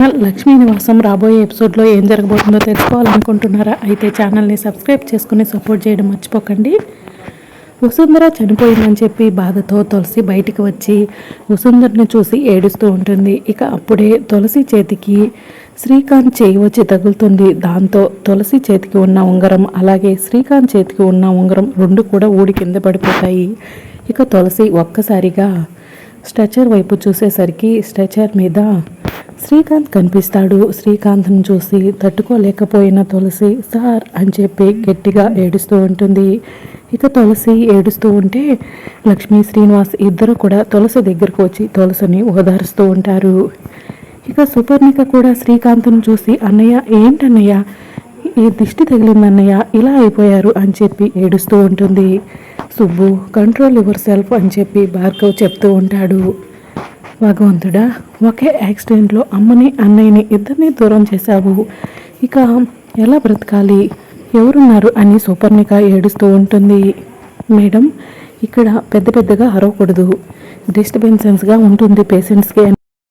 లక్ష్మీ నివాసం రాబోయే ఎపిసోడ్లో ఏం జరగబోతుందో తెలుసుకోవాలనుకుంటున్నారా? అయితే ఛానల్ని సబ్స్క్రైబ్ చేసుకుని సపోర్ట్ చేయడం మర్చిపోకండి. వసుంధర చనిపోయిందని చెప్పి బాధతో తులసి బయటికి వచ్చి వసుంధరని చూసి ఏడుస్తూ ఉంటుంది. ఇక అప్పుడే తులసి చేతికి శ్రీకాంత్ చేయి వచ్చి తగులుతుంది. దాంతో తులసి చేతికి ఉన్న ఉంగరం అలాగే శ్రీకాంత్ చేతికి ఉన్న ఉంగరం రెండు కూడా ఊడి కింద పడిపోతాయి. ఇక తులసి ఒక్కసారిగా స్ట్రెచర్ వైపు చూసేసరికి స్ట్రెచర్ మీద శ్రీకాంత్ కనిపిస్తాడు. శ్రీకాంత్ను చూసి తట్టుకోలేకపోయిన తులసి సార్ అని చెప్పి గట్టిగా ఏడుస్తూ ఉంటుంది. ఇక తులసి ఏడుస్తూ ఉంటే లక్ష్మీ శ్రీనివాస్ ఇద్దరు కూడా తులసి దగ్గరకు వచ్చి తులసిని ఓదారుస్తూ ఉంటారు. ఇక సుపర్ణిక కూడా శ్రీకాంత్ను చూసి అన్నయ్య ఏంటన్నయ్య? ఈ దిష్టి తగిలిందన్నయ్య ఇలా అయిపోయారు అని చెప్పి ఏడుస్తూ ఉంటుంది. సుబ్బు కంట్రోల్ యువర్ సెల్ఫ్ అని చెప్పి భార్గవ్ చెప్తూ ఉంటాడు. భగవంతుడా ఒకే యాక్సిడెంట్లో అమ్మని అన్నయ్యని ఇద్దరిని దూరం చేశావు. ఇక ఎలా బ్రతకాలి? ఎవరున్నారు? అని సూపర్ణిక ఏడుస్తూ ఉంటుంది. మేడం ఇక్కడ పెద్ద పెద్దగా అరవకూడదు. డిస్టర్బెన్సెన్స్గా ఉంటుంది పేషెంట్స్కి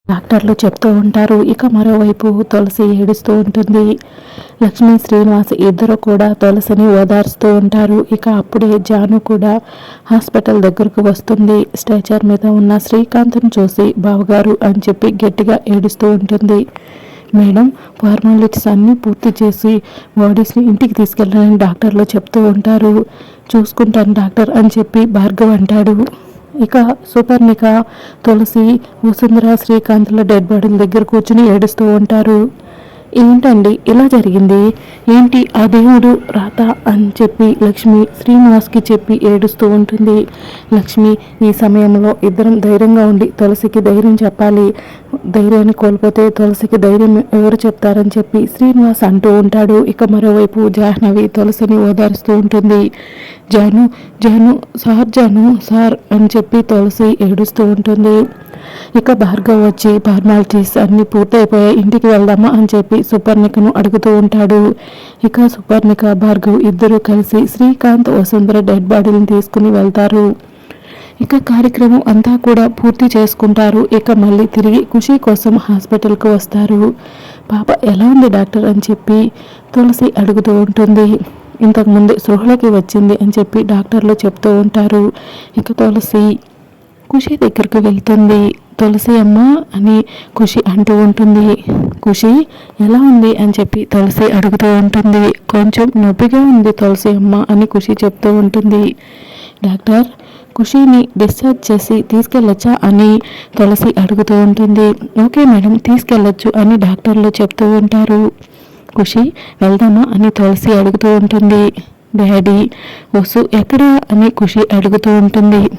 డాక్టర్లు చెప్తూ ఉంటారు. ఇక మరోవైపు తులసి ఏడుస్తూ ఉంటుంది. లక్ష్మీ శ్రీనివాస్ ఇద్దరు కూడా తులసిని ఓదార్స్తూ ఉంటారు. ఇక అప్పుడే జాను కూడా హాస్పిటల్ దగ్గరకు వస్తుంది. స్ట్రెచర్ మీద ఉన్న శ్రీకాంత్ని చూసి బావగారు అని చెప్పి గట్టిగా ఏడుస్తూ ఉంటుంది. మేడం ఫార్మాలిటీస్ అన్నీ పూర్తి చేసి బాడీస్ని ఇంటికి తీసుకెళ్ళాలని డాక్టర్లు చెప్తూ ఉంటారు. చూసుకుంటాను డాక్టర్ అని చెప్పి భార్గవ్ అంటాడు. ఇక సుపర్ణిక తులసి వసుంధర శ్రీకాంత్ల డెడ్ బాడీల దగ్గర కూర్చుని ఏడుస్తూ ఉంటారు. ఏంటండి ఇలా జరిగింది? ఏంటి ఆ దేవుడు రాత అని చెప్పి లక్ష్మి శ్రీనివాస్కి చెప్పి ఏడుస్తూ ఉంటుంది. లక్ష్మి ఈ సమయంలో ఇద్దరం ధైర్యంగా ఉండి తులసికి ధైర్యం చెప్పాలి. ధైర్యాన్ని కోల్పోతే తులసికి ధైర్యం ఎవరు చెప్తారని చెప్పి శ్రీనివాస్ అంటూ ఉంటాడు. ఇక మరోవైపు జాహ్నవి తులసిని ఓదారుస్తూ ఉంటుంది. జాను జాను సార్ జాను సార్ అని చెప్పి తులసి ఏడుస్తూ ఉంటుంది. ఇక భార్గవ్ వచ్చి ఫార్మాలిటీస్ అన్ని పూర్తయిపోయాయి ఇంటికి వెళ్దామా అని చెప్పి సుపర్ణికను అడుగుతూ ఉంటాడు. ఇక సుపర్ణిక భార్గవ్ ఇద్దరూ కలిసి శ్రీకాంత్ వసుంధర డెడ్ బాడీని తీసుకుని వెళ్తారు. ఇక కార్యక్రమం అంతా కూడా పూర్తి చేసుకుంటారు. ఇక మళ్ళీ తిరిగి ఖుషి కోసం హాస్పిటల్కి వస్తారు. పాప ఎలా ఉంది డాక్టర్ అని చెప్పి తులసి అడుగుతూ ఉంటుంది. ఇంతకుముందు సృహలోకి వచ్చింది అని చెప్పి డాక్టర్లు చెప్తూ ఉంటారు. ఇక తులసి ఖుషి దగ్గరకు వెళ్తుంది. తులసి అమ్మ అని ఖుషి అంటూ ఉంటుంది. ఖుషి ఎలా ఉంది? అని చెప్పి తులసి అడుగుతూ ఉంటుంది. కొంచెం నొప్పిగా ఉంది తులసి అమ్మ అని ఖుషి చెప్తూ ఉంటుంది. డాక్టర్ ఖుషిని డిశ్చార్జ్ చేసి తీసుకెళ్ళొచ్చా అని తులసి అడుగుతూ ఉంటుంది. ఓకే మేడం తీసుకెళ్ళొచ్చు అని డాక్టర్లు చెప్తూ ఉంటారు. ఖుషి వెళ్దామా అని తులసి అడుగుతూ ఉంటుంది. డాడీ వసు ఎక్కడా? అని ఖుషి అడుగుతూ ఉంటుంది.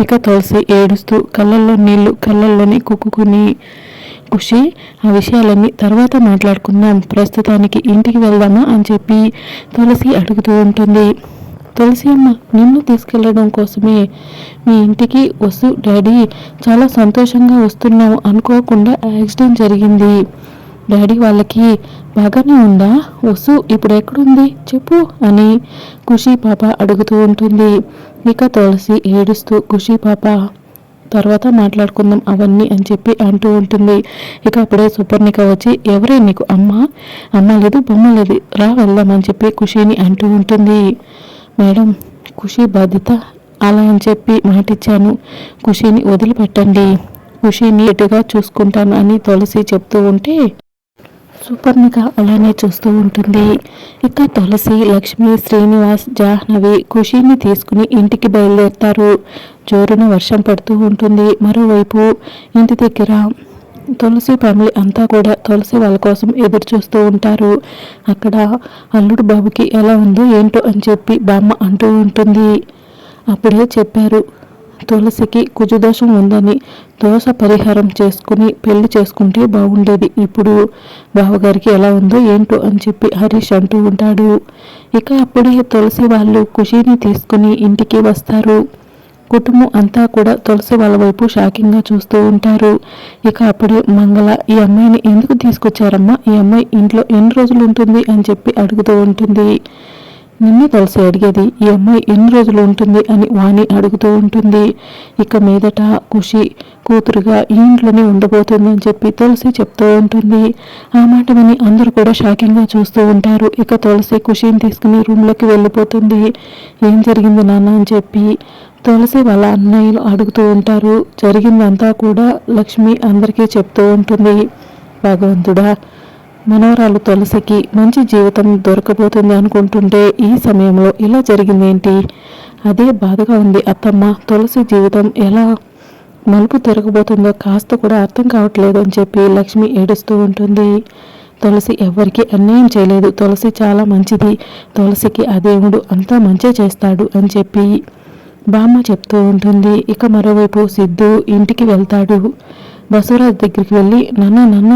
ఇక తులసి ఏడుస్తూ కళ్ళల్లో నీళ్ళు కళ్ళల్లోని కుక్కుని ఖుషి ఆ విషయాలన్నీ తర్వాత మాట్లాడుకుందాం. ప్రస్తుతానికి ఇంటికి వెళ్దామా అని చెప్పి తులసి అడుగుతూ ఉంటుంది. తులసి అమ్మ నిన్ను తీసుకెళ్ళడం కోసమే మీ ఇంటికి వస్తూ డాడీ. చాలా సంతోషంగా వస్తున్నాము అనుకోకుండా యాక్సిడెంట్ జరిగింది. డాడీ వాళ్ళకి బాగానే ఉందా? వసు ఇప్పుడు ఎక్కడుంది? చెప్పు అని ఖుషి పాప అడుగుతూ ఉంటుంది. ఇక తులసి ఏడుస్తూ ఖుషి పాప తర్వాత మాట్లాడుకుందాం అవన్నీ అని చెప్పి అంటూ ఉంటుంది. ఇక అప్పుడే సుపర్ణిక వచ్చి ఎవరే నీకు అమ్మ? అమ్మ లేదు బొమ్మ లేదు రా వెళ్దామని చెప్పి ఖుషిని అంటూ ఉంటుంది. మేడం ఖుషి బాధ్యత అలా అని చెప్పి మాటిచ్చాను. ఖుషిని వదిలిపెట్టండి ఖుషిని ఎటుగా చూసుకుంటాను అని తులసి చెప్తూ ఉంటే సుపర్ణిక అలానే చూస్తూ ఉంటుంది. ఇక తులసి లక్ష్మి శ్రీనివాస్ జాహ్నవి ఖుషీని తీసుకుని ఇంటికి బయలుదేరుతారు. జోరున వర్షం పడుతూ ఉంటుంది. మరోవైపు ఇంటి దగ్గర తులసి ఫ్యామిలీ అంతా కూడా తులసి వాళ్ళ కోసం ఎదురు చూస్తూ ఉంటారు. అక్కడ అల్లుడు బాబుకి ఎలా ఉందో ఏంటో అని చెప్పి బామ్మ అంటూ ఉంటుంది. అప్పుడే చెప్పారు తులసికి కుజుదోషం ఉందని దోష పరిహారం చేసుకుని పెళ్ళి చేసుకుంటే బాగుండేది. ఇప్పుడు బావగారికి ఎలా ఉందో ఏంటో అని చెప్పి హరీష్ అంటూ ఉంటాడు. ఇక అప్పుడే తులసి వాళ్ళు ఖుషీని తీసుకుని ఇంటికి వస్తారు. కుటుంబం అంతా కూడా తులసి వాళ్ళ వైపు షాకింగ్గా చూస్తూ ఉంటారు. ఇక అప్పుడే మంగళ ఈ అమ్మాయిని ఎందుకు తీసుకొచ్చారమ్మా? ఈ అమ్మాయి ఇంట్లో ఎన్ని రోజులు ఉంటుంది? అని చెప్పి అడుగుతూ ఉంటుంది. నిన్నే తులసి అడిగేది ఈ అమ్మాయి ఎన్ని రోజులు ఉంటుంది? అని వాణి అడుగుతూ ఉంటుంది. ఇక మీదట ఖుషి కూతురుగా ఈ ఇంట్లోనే ఉండబోతుంది అని చెప్పి తులసి చెప్తూ ఉంటుంది. ఆ మాట విని అందరూ కూడా షాకింగ్గా చూస్తూ ఉంటారు. ఇక తులసి ఖుషిని తీసుకుని రూమ్లోకి వెళ్ళిపోతుంది. ఏం జరిగింది నాన్న? అని చెప్పి తులసి వాళ్ళ అన్నయ్యలు అడుగుతూ ఉంటారు. జరిగిందంతా కూడా లక్ష్మి అందరికీ చెప్తూ ఉంటుంది. భగవంతుడా మనవరాలు తులసికి మంచి జీవితం దొరకబోతుంది అనుకుంటుంటే ఈ సమయంలో ఇలా జరిగిందేంటి? అదే బాధగా ఉంది అత్తమ్మ. తులసి జీవితం ఎలా మలుపు తిరగబోతుందో కాస్త కూడా అర్థం కావట్లేదు అని చెప్పి లక్ష్మి ఏడుస్తూ ఉంటుంది. తులసి ఎవరికి అన్యాయం చేయలేదు. తులసి చాలా మంచిది. తులసికి ఆ దేవుడు అంతా మంచి చేస్తాడు అని చెప్పి బామ్మ చెప్తూ ఉంటుంది. ఇక మరోవైపు సిద్ధు ఇంటికి వెళ్తాడు. బసవరాజ్ దగ్గరికి వెళ్ళి నాన్న నాన్న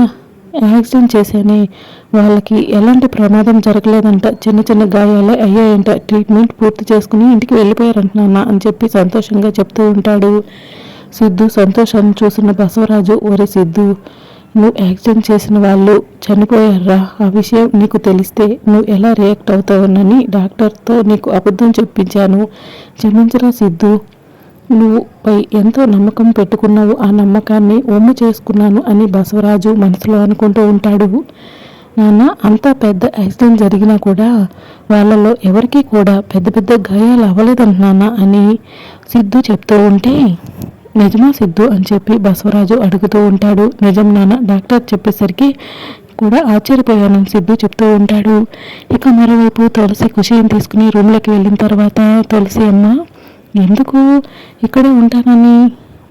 యాక్సిడెంట్ చేశానే వాళ్ళకి ఎలాంటి ప్రమాదం జరగలేదంట. చిన్న చిన్న గాయాలే అయ్యాయంట. ట్రీట్మెంట్ పూర్తి చేసుకుని ఇంటికి వెళ్ళిపోయారంట నాన్న అని చెప్పి సంతోషంగా చెప్తూ ఉంటాడు. సిద్ధు సంతోషాన్ని చూసిన బసవరాజు ఒరే సిద్ధు నువ్వు యాక్సిడెంట్ చేసిన వాళ్ళు చనిపోయారా? ఆ విషయం నీకు తెలిస్తే నువ్వు ఎలా రియాక్ట్ అవుతావునని డాక్టర్తో నీకు అబద్ధం చెప్పించాను. క్షమించరా సిద్ధు నువ్వు పై ఎంతో నమ్మకం పెట్టుకున్నావు. ఆ నమ్మకాన్ని ఒమ్ము చేసుకున్నాను అని బసవరాజు మనసులో అనుకుంటూ ఉంటాడు. నాన్న అంత పెద్ద యాక్సిడెంట్ జరిగినా కూడా వాళ్ళలో ఎవరికీ కూడా పెద్ద పెద్ద గాయాలు అవ్వలేదంటున్నానా అని సిద్ధు చెప్తూ ఉంటే నిజమా సిద్ధు? అని చెప్పి బసవరాజు అడుగుతూ ఉంటాడు. నిజం నాన్న డాక్టర్ చెప్పేసరికి కూడా ఆశ్చర్యపోయానని సిద్ధు చెప్తూ ఉంటాడు. ఇక మరోవైపు తులసి ఖుషిని తీసుకుని రూమ్లోకి వెళ్ళిన తర్వాత తులసి అమ్మ ఎందుకు ఇక్కడే ఉంటానని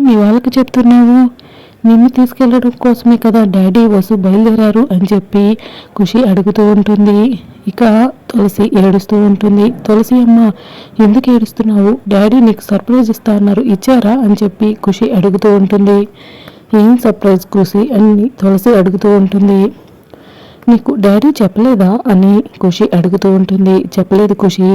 మీ వాళ్ళకి చెప్తున్నావు? నిన్ను తీసుకెళ్ళడం కోసమే కదా డాడీ వసు బయలుదేరారు అని చెప్పి ఖుషి అడుగుతూ ఉంటుంది. ఇక తులసి ఏడుస్తూ ఉంటుంది. తులసి అమ్మ ఎందుకు ఏడుస్తున్నావు? డాడీ నీకు సర్ప్రైజ్ ఇస్తా అన్నారు. ఇచ్చారా అని చెప్పి ఖుషి అడుగుతూ ఉంటుంది. ఏం సర్ప్రైజ్ ఖుషి అని తులసి అడుగుతూ ఉంటుంది. నీకు డాడీ చెప్పలేదా అని ఖుషి అడుగుతూ ఉంటుంది. చెప్పలేదు ఖుషి.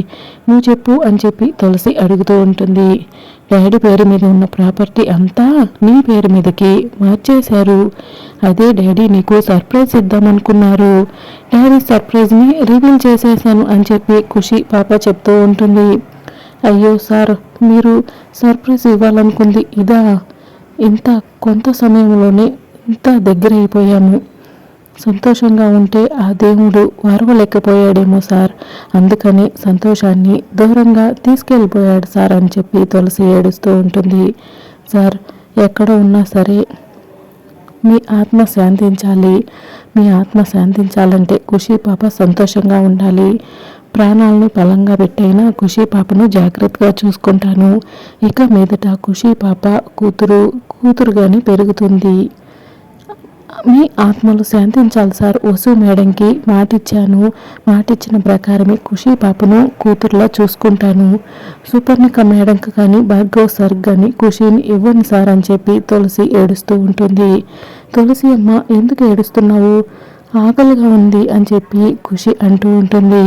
నువ్వు చెప్పు అని చెప్పి తులసి అడుగుతూ ఉంటుంది. డాడీ పేరు మీద ఉన్న ప్రాపర్టీ అంతా నీ పేరు మీదకి మార్చేశారు. అదే డాడీ నీకు సర్ప్రైజ్ ఇద్దామనుకున్నారు. డాడీ సర్ప్రైజ్ని రివీల్ చేసేసాను అని చెప్పి ఖుషి పాప చెప్తూ ఉంటుంది. అయ్యో సార్ మీరు సర్ప్రైజ్ ఇవ్వాలనుకుంది ఇదా? ఇంత కొంత సమయంలోనే ఇంత దగ్గర అయిపోయాము సంతోషంగా ఉంటే ఆ దేవుడు వారవలేకపోయాడేమో సార్. అందుకని సంతోషాన్ని దూరంగా తీసుకెళ్ళిపోయాడు సార్ అని చెప్పి తులసి ఏడుస్తూ ఉంటుంది. సార్ ఎక్కడ ఉన్నా సరే మీ ఆత్మ శాంతించాలి. మీ ఆత్మ శాంతించాలంటే ఖుషి పాప సంతోషంగా ఉండాలి. ప్రాణాలను బలంగా పెట్టైనా ఖుషి పాపను జాగ్రత్తగా చూసుకుంటాను. ఇక మీదట ఖుషి పాప కూతురు కూతురుగానే పెరుగుతుంది. మీ ఆత్మలు శాంతించాలి సార్. వసు మేడంకి మాటిచ్చాను. మాటిచ్చిన ప్రకారమే ఖుషి పాపను కూతురులా చూసుకుంటాను. సూపర్నిక మేడంకి కానీ భార్గవ్ సార్ కానీ ఖుషిని ఇవ్వను సార్ అని చెప్పి తులసి ఏడుస్తూ ఉంటుంది. తులసి అమ్మ ఎందుకు ఏడుస్తున్నావు? ఆకలిగా ఉంది అని చెప్పి ఖుషి అంటూ ఉంటుంది.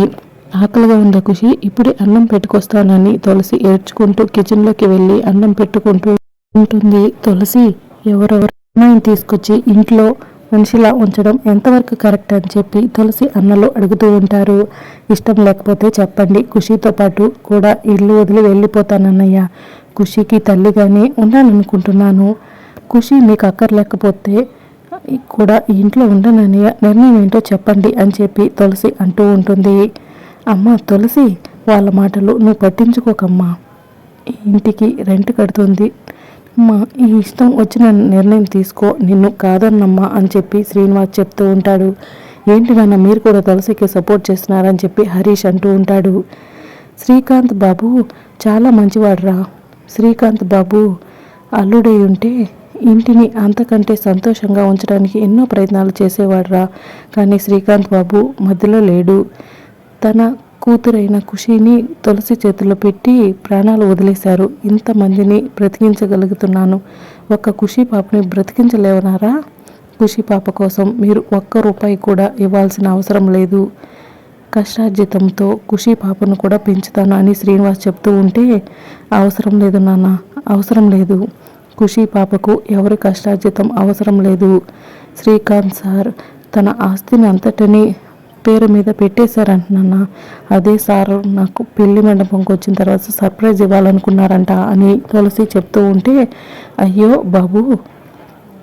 ఆకలిగా ఉందా ఖుషి? ఇప్పుడే అన్నం పెట్టుకొస్తానని తులసి ఏడ్చుకుంటూ కిచెన్లోకి వెళ్ళి అన్నం పెట్టుకుంటూ ఉంటుంది. తులసి ఎవరెవరు? అమ్మాయిని తీసుకొచ్చి ఇంట్లో మనిషిలా ఉంచడం ఎంతవరకు కరెక్ట్ అని చెప్పి తులసి అన్నలు అడుగుతూ ఉంటారు. ఇష్టం లేకపోతే చెప్పండి. ఖుషితో పాటు కూడా ఇల్లు వదిలి వెళ్ళిపోతానన్నయ్య. ఖుషికి తల్లిగానే ఉండాలనుకుంటున్నాను ఖుషి మీకు అక్కర్లేకపోతే కూడా ఈ ఇంట్లో ఉండనన్నయ్య నిర్ణయం ఏంటో చెప్పండి అని చెప్పి తులసి అంటూ ఉంటుంది. అమ్మ తులసి వాళ్ళ మాటలు నువ్వు పట్టించుకోకమ్మా. ఇంటికి రెంట్ కడుతుంది. మా ఈ ఇష్టం వచ్చిన నిర్ణయం తీసుకో నిన్ను కాదన్నమ్మా అని చెప్పి శ్రీనివాస్ చెప్తూ ఉంటాడు. ఏంటి నాన్న మీరు కూడా తులసికి సపోర్ట్ చేస్తున్నారని చెప్పి హరీష్ అంటూ ఉంటాడు. శ్రీకాంత్ బాబు చాలా మంచివాడురా. శ్రీకాంత్ బాబు అల్లుడై ఉంటే ఇంటిని అంతకంటే సంతోషంగా ఉంచడానికి ఎన్నో ప్రయత్నాలు చేసేవాడురా. కానీ శ్రీకాంత్ బాబు మధ్యలో లేడు. తన కూతురైన ఖుషీని తులసి చేతిలో పెట్టి ప్రాణాలు వదిలేశారు. ఇంతమందిని బ్రతికించగలుగుతున్నాను. ఒక్క ఖుషి పాపని బ్రతికించలేవనారా? ఖుషి పాప కోసం మీరు ఒక్క రూపాయి కూడా ఇవ్వాల్సిన అవసరం లేదు. కష్టార్జితంతో ఖుషి పాపను కూడా పెంచుతాను అని శ్రీనివాస్ చెప్తూ ఉంటే అవసరం లేదు నాన్న అవసరం లేదు. ఖుషి పాపకు ఎవరి కష్టార్జితం అవసరం లేదు. శ్రీకాంత్ సార్ తన ఆస్తిని అంతటిని పేరు మీద పెట్టేశారంటున్నా అదే సార్ నాకు పెళ్ళి మండపంకి వచ్చిన తర్వాత సర్ప్రైజ్ ఇవ్వాలనుకున్నారంట అని తులసి చెప్తూ ఉంటే అయ్యో బాబు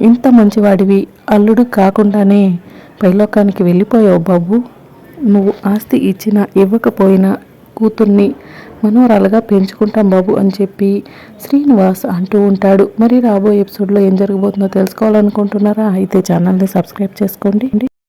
ఇంత మంచివాడివి అల్లుడు కాకుండానే పైలోకానికి వెళ్ళిపోయావు బాబు. నువ్వు ఆస్తి ఇచ్చినా ఇవ్వకపోయినా కూతుర్ని మనోరాలుగా పెంచుకుంటాం బాబు అని చెప్పి శ్రీనివాస్ అంటూ ఉంటాడు. మరి రాబోయే ఎపిసోడ్లో ఏం జరగబోతుందో తెలుసుకోవాలనుకుంటున్నారా? అయితే ఛానల్ని సబ్స్క్రైబ్ చేసుకోండి.